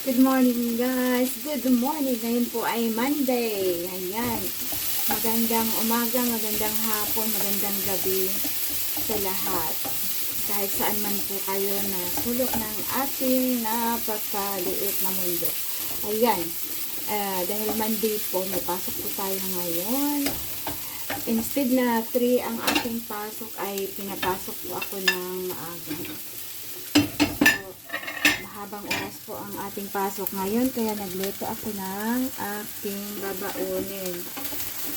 Good morning guys. Good morning. Ngayon po ay Monday. Ayan. Magandang umaga, magandang hapon, magandang gabi sa lahat. Kahit saan man po kayo na sulok ng ating napakaliit na mundo. Ayan. Ah, dahil Monday po, may pasok po tayo ngayon. Instead na 3 ang aking pasok ay pinapasok po ako ng aga. So, mahabang oras po ang ating pasok ngayon kaya nagluto ako ng aking babaunin.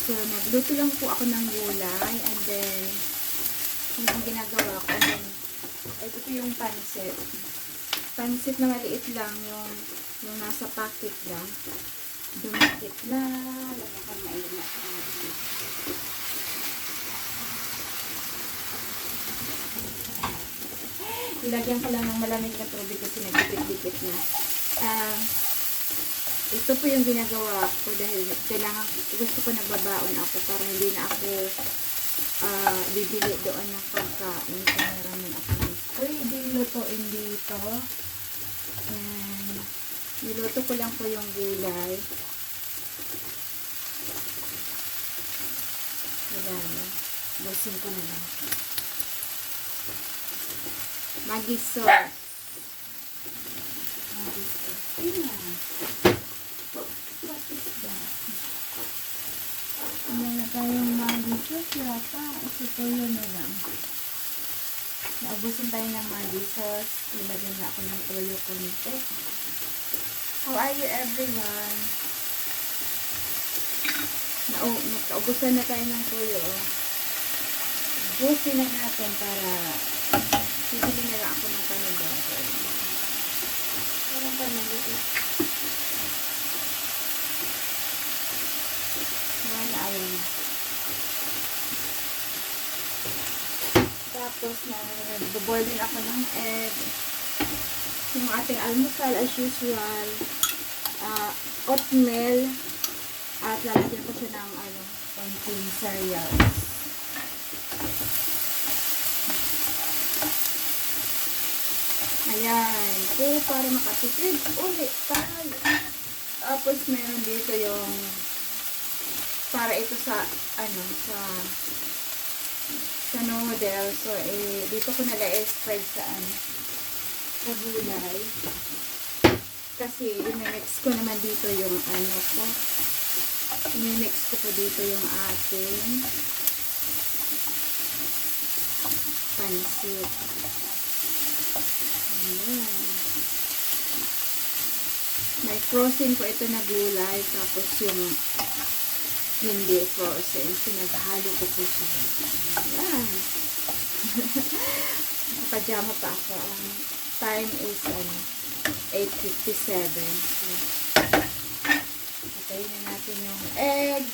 So, nagluto lang po ako ng gulay and then yun ang ginagawa ko. Then, ito po yung pansit. Pansit na maliit lang yung yung nasa packet lang. Dumakit na. Lagyan ko mainit. Ilagyan ko lang ng malamig na tubig kasi nagdikit-dikit na. Ah, ito po yung ginagawa ko dahil kailangan, gusto ko nagbabaon ako para hindi na ako ah, bibili doon ng pagkain. Kaya meron ako pwede lutuin dito. And, niluto ko lang po yung gulay. Wala na. Busin ko na lang. Maggi sauce. Maggi sauce. Yun na. What is that? Wala na tayong Maggi sauce yata. Yun na lang. Naubusan tayo ng Maggi sauce. Ilagyan na ako ng toyo konti. How are you everyone? Nau magkaubusan na tayo ng toyo. Ubusin na natin para Bibili na lang ako ng panibado. Parang pa maliit. Wala, ayaw na. Tapos, nag-boil din ako ng egg. Yung ating almusal, as usual, uh, oatmeal, at lalagyan ko siya ng, ano, konting cereals. Ayan. Po, para makatipid. Uli, tayo. Tapos, meron dito yung para ito sa, ano, sa sa noodle. So, eh, dito ko nala spread sa, ano, sa gulay. Kasi, mix ko naman dito yung, ano ko. mix ko po dito yung ating pansit. Ayan. May frozen ko ito na gulay, tapos yung hindi frozen. Pinaghalo ko po siya. Ayan. Nakapajama pa ako. Ang time is ano, 8.57. So, patayin na natin yung egg.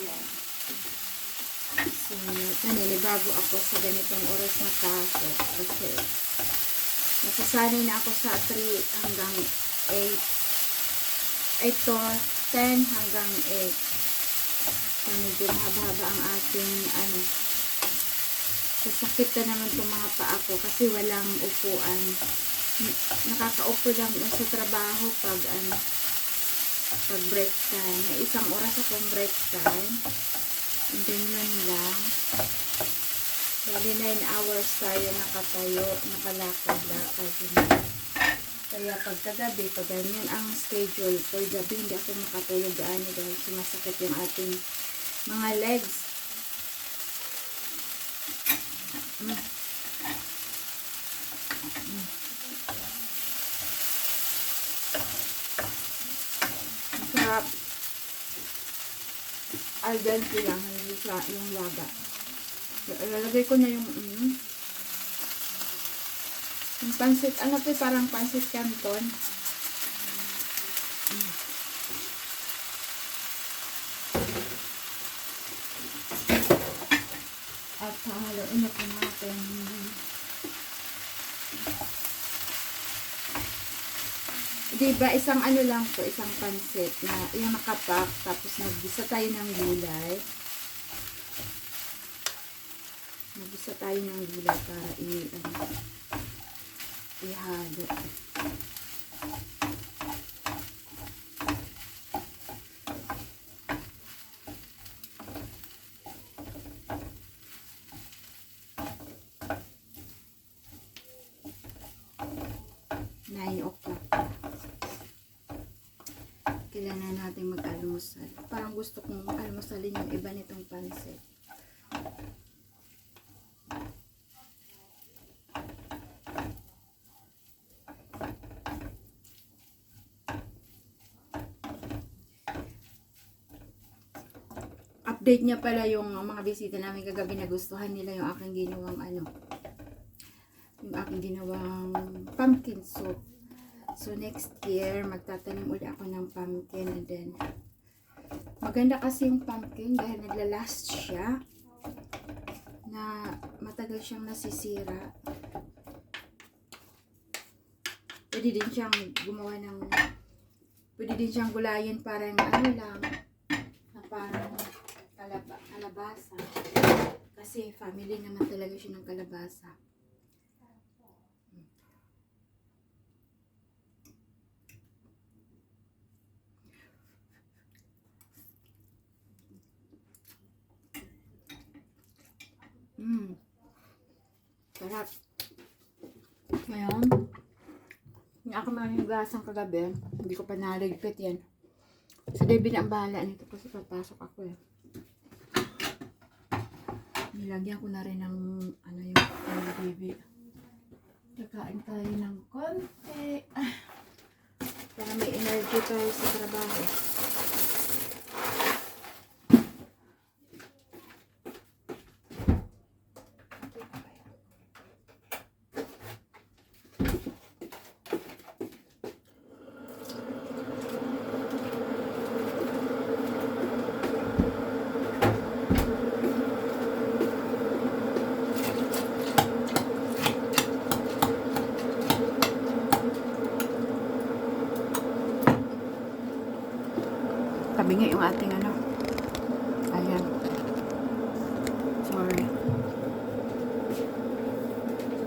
Yan. So, naninibago ako sa ganitong oras na pasok kasi nasasanay na ako sa 3 hanggang 8. Ito, 10 hanggang 8. So, medyo mahaba-haba ang ating ano, sasakit na naman itong mga paa ko kasi walang upuan. Nakakaupo lang sa trabaho pag ano, pag break time. May isang oras akong break time. And then yun lang. Bali 9 hours tayo nakatayo, nakalakad-lakad. Kaya pagkagabi, pag ganyan ang schedule, pag gabi hindi ako makatulog gaano dahil sumasakit yung ating mga legs. Mm. Masarap. Al dente lang, sa yung laga. Lalagay ko na yung mm, yung pansit, ano to parang pansit canton. Mm. At hahaloin na po natin. Diba, isang ano lang to, isang pansit na yung nakapak, tapos naggisa tayo ng gulay. Naggisa tayo ng gulay para i, ano, ihalo. Nine o'clock. Kailangan natin mag-almusal. Parang gusto kong almusalin yung iba nitong pansit. Update niya pala yung mga bisita namin kagabi na gustuhan nila yung aking ginawang ano yung aking ginawang pumpkin soup. So next year, magtatanim uli ako ng pumpkin and then maganda kasi yung pumpkin dahil naglalast siya na matagal siyang nasisira. Pwede din siyang gumawa ng pwede din siyang gulayin parang ano lang na parang kalaba, kalabasa. Kasi family naman talaga siya ng kalabasa. Mm. Sarap. Ngayon, yung ako mga hugasan kagabi, hindi ko pa naligpit yan. Si David ang bahala nito kasi papasok ako eh. Nilagyan ko na rin ng ano yung baby. Kakain tayo ng konti. Ah. Para may energy tayo sa trabaho. Tabi nga yung ating ano. Ayan. Sorry.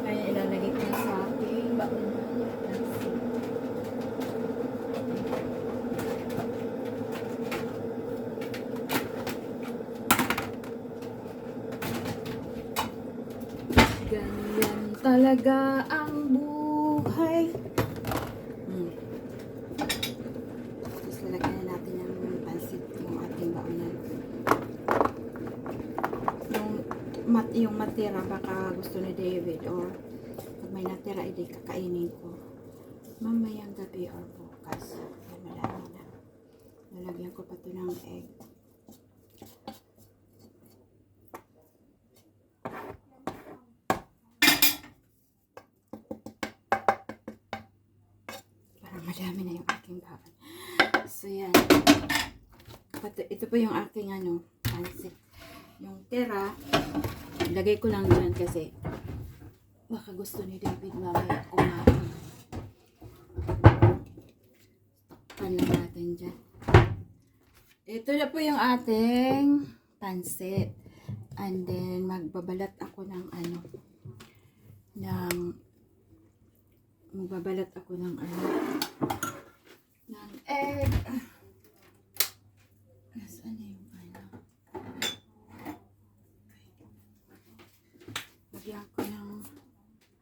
Kaya ilalagay ko na sa ating baon. Ganyan talaga ang buhay. Hmm. Tapos lalagyan na natin ng pansit yung ating baonan. Yung, mat, yung matira baka gusto ni David or pag may natira hindi kakainin ko. Mamayang gabi or bukas. Yan malami na. Lalagyan ko pa ito ng egg. Para madami na yung aking baon. So, yan. Ito po yung aking ano, pansit. Yung tera, lagay ko lang yan kasi baka gusto ni David mamaya kumain. Takpan lang natin dyan. Ito na po yung ating pansit. And then, magbabalat ako ng ano, ng magbabalat ako ng ano, egg. Nasaan na yung ano? Lagyan ko ng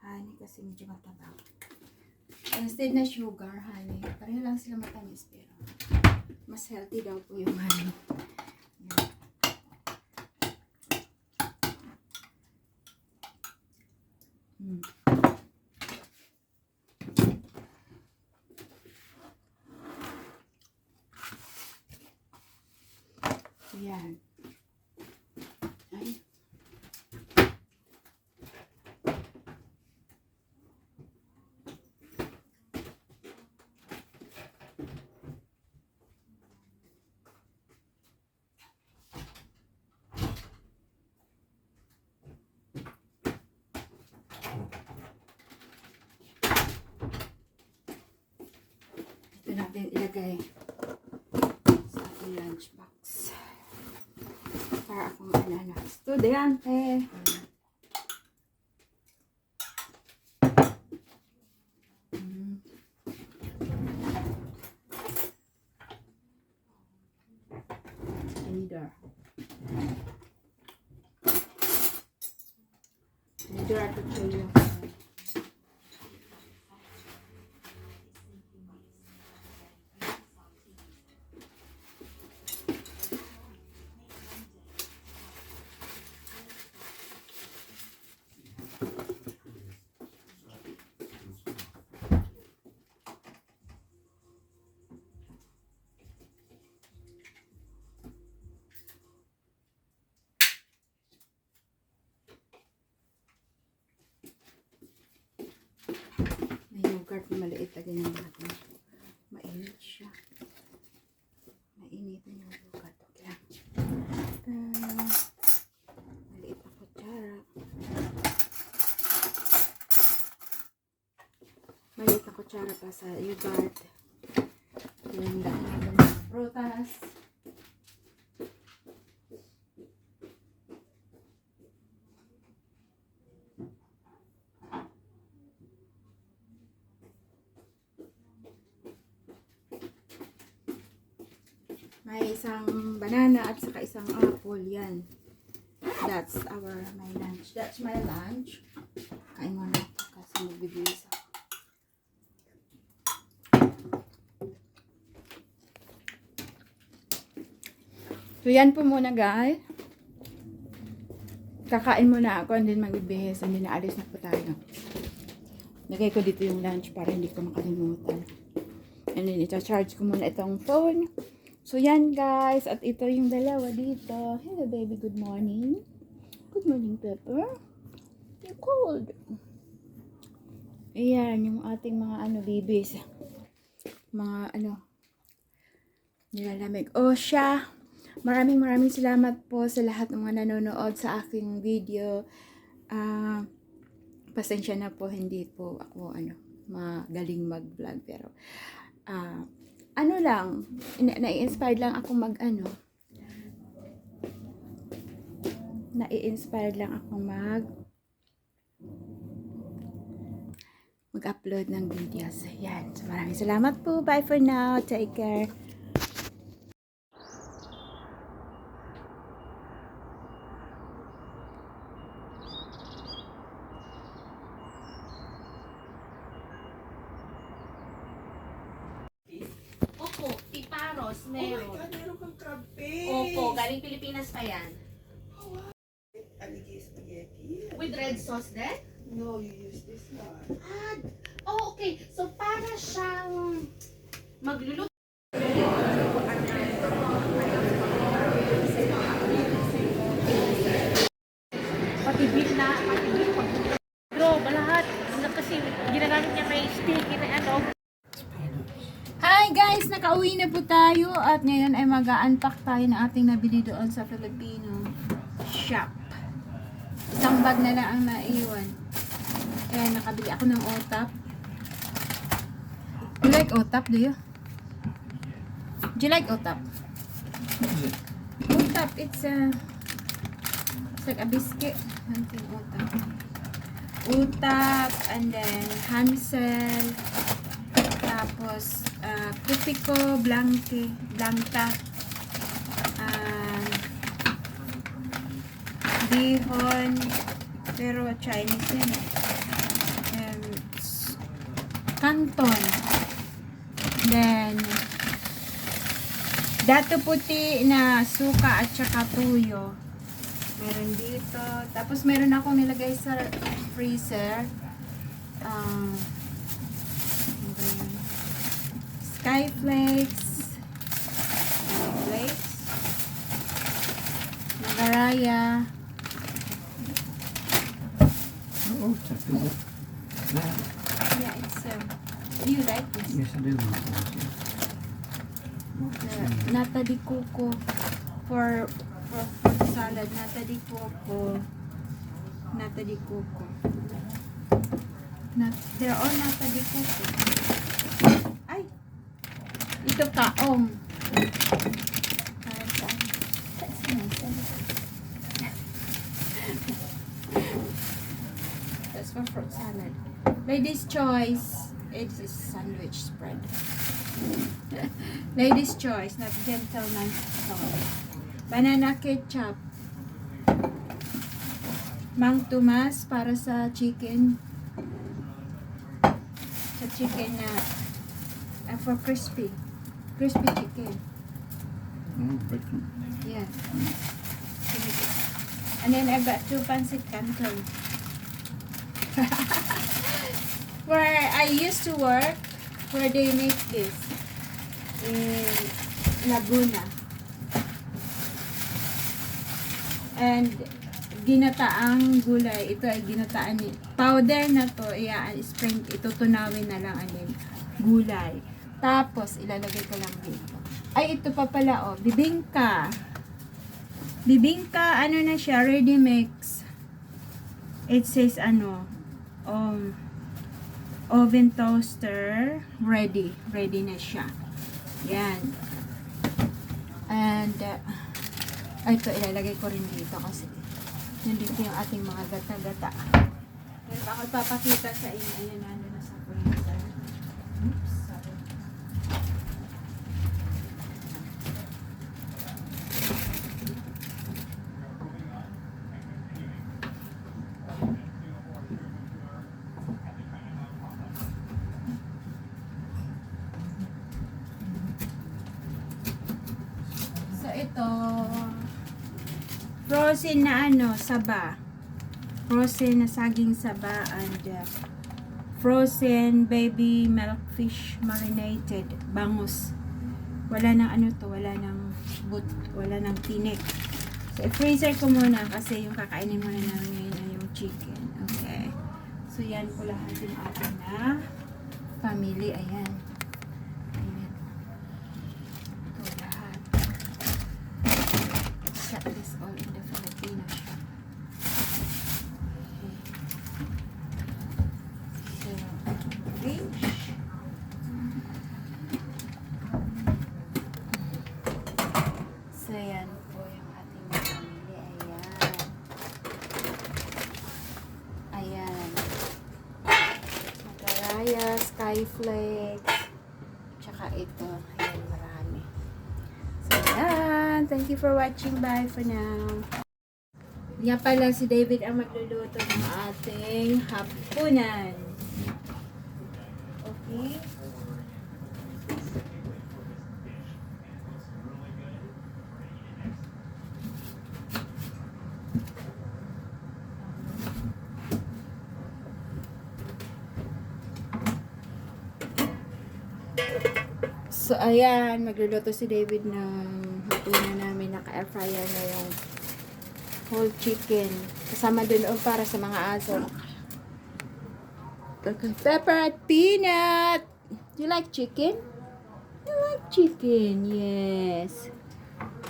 honey kasi medyo matabang. Instead na sugar, honey. Pareho lang sila matamis pero mas healthy daw po yung honey. Ayan. Ay. Ito natin ilagay sa lunch box. Para akong ano, ano, May yogurt na maliit lagyan ng natin. Mainit siya. Mainit na yung yogurt. Okay. Ah, maliit na kutsara. Maliit na kutsara pa sa yogurt. Yung dami ng prutas. May isang banana at saka isang apple. Yan. That's our my lunch. That's my lunch. Kain muna ako kasi magbibihis ako. So yan po muna guys. Kakain muna ako and then magbibihis and then naalis na po tayo. Lagay ko dito yung lunch para hindi ko makalimutan. And then ita-charge ko muna itong phone. So, yan guys. At ito yung dalawa dito. Hello, baby. Good morning. Good morning, Pepper. You're cold. Ayan, yung ating mga ano, babies. Mga ano, nilalamig. O siya, maraming maraming salamat po sa lahat ng mga nanonood sa aking video. Ah, pasensya na po, hindi po ako ano, magaling mag-vlog. Pero, ah, ano lang, nai-inspired lang ako mag ano, nai-inspired lang ako mag mag-upload ng videos. Yan. So, maraming salamat po. Bye for now. Take care. Opo, tiparos, Oh my meron. God, meron kang crab paste. Opo, galing Pilipinas pa yan. Aligi spaghetti. With red sauce din? No, you use this one. Ah, oh, okay. So, para siyang magluluto. pati beef na, pati beef pag Bro, lahat. Ano kasi ginagamit niya may sticky na ano. Hi guys! Nakauwi na po tayo at ngayon ay mag-unpack tayo ng ating nabili doon sa Filipino shop. Isang bag na lang ang naiwan. Kaya nakabili ako ng OTAP. You like OTAP, do you? Do you like OTAP? OTAP, it's a... It's like a biscuit. Something OTAP. OTAP, and then Hansel, tapos, uh, Pupico, Blanque, Blanca, um, Bihon, pero Chinese yan eh. Um, Canton. Then, dato puti na suka at saka tuyo. Meron dito. Tapos meron ako nilagay sa freezer. Um, ano ba yun? Skyflakes. Skyflakes. Nagaraya. Oh, that's good. Yeah, Yeah, it's um, you like this? yes, I do. Na- Nata di coco for for, for the salad. Nata di coco. Nata di coco. Nat, they're all nata di coco. Ito? Saan? Saan? That's for fruit salad. Ladies' choice. It's a sandwich spread. Ladies' choice, not gentleman's choice. Banana ketchup. Mang Tomas para sa chicken. Sa chicken na uh, for crispy. Crispy chicken. Oh, bacon. Yeah. And then I got two pancit canton. where I used to work, where they make this in Laguna. And ginataang gulay. Ito ay ginataan ni powder na to. Iyaan, spring, itutunawin na lang anin gulay. Tapos, ilalagay ko lang dito. Ay, ito pa pala, oh. Bibingka. Bibingka, ano na siya, ready mix. It says, ano, um, oven toaster, ready. Ready na siya. Yan. And, uh, ito, ilalagay ko rin dito kasi nandito yung ating mga gata-gata. Pero ako papakita sa inyo. Ayan, na sa freezer. Oops, sorry. So, ito, frozen na ano, saba. Frozen na saging saba and uh, frozen baby milk fish marinated bangus. Wala nang ano to, wala nang but, wala nang tinik. So, i-freezer ko muna kasi yung kakainin muna namin ngayon ay yung chicken. Okay. So, yan po lahat yung ating na family. Ayan. Ayan. Ito lahat. Set this all in the Filipino shop. Okay. So, range. So, yan po yung ating family. Ayan. Ayan. Magaraya, skyflakes. Tsaka ito. Ayan, marami. So, yan. Thank you for watching. Bye for now. Nga pala si David ang magluluto ng ating hapunan. Okay? So, ayan, magluluto si David ng hapunan namin. Naka-air fryer na yung whole chicken. Kasama dun oh, para sa mga aso. Pepper at peanut. You like chicken? You like chicken, yes.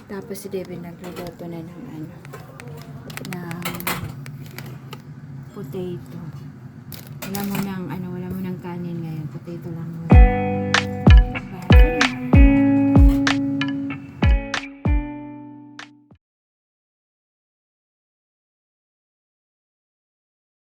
Tapos si David nagluluto na ng ano, ng potato. Alam mo ng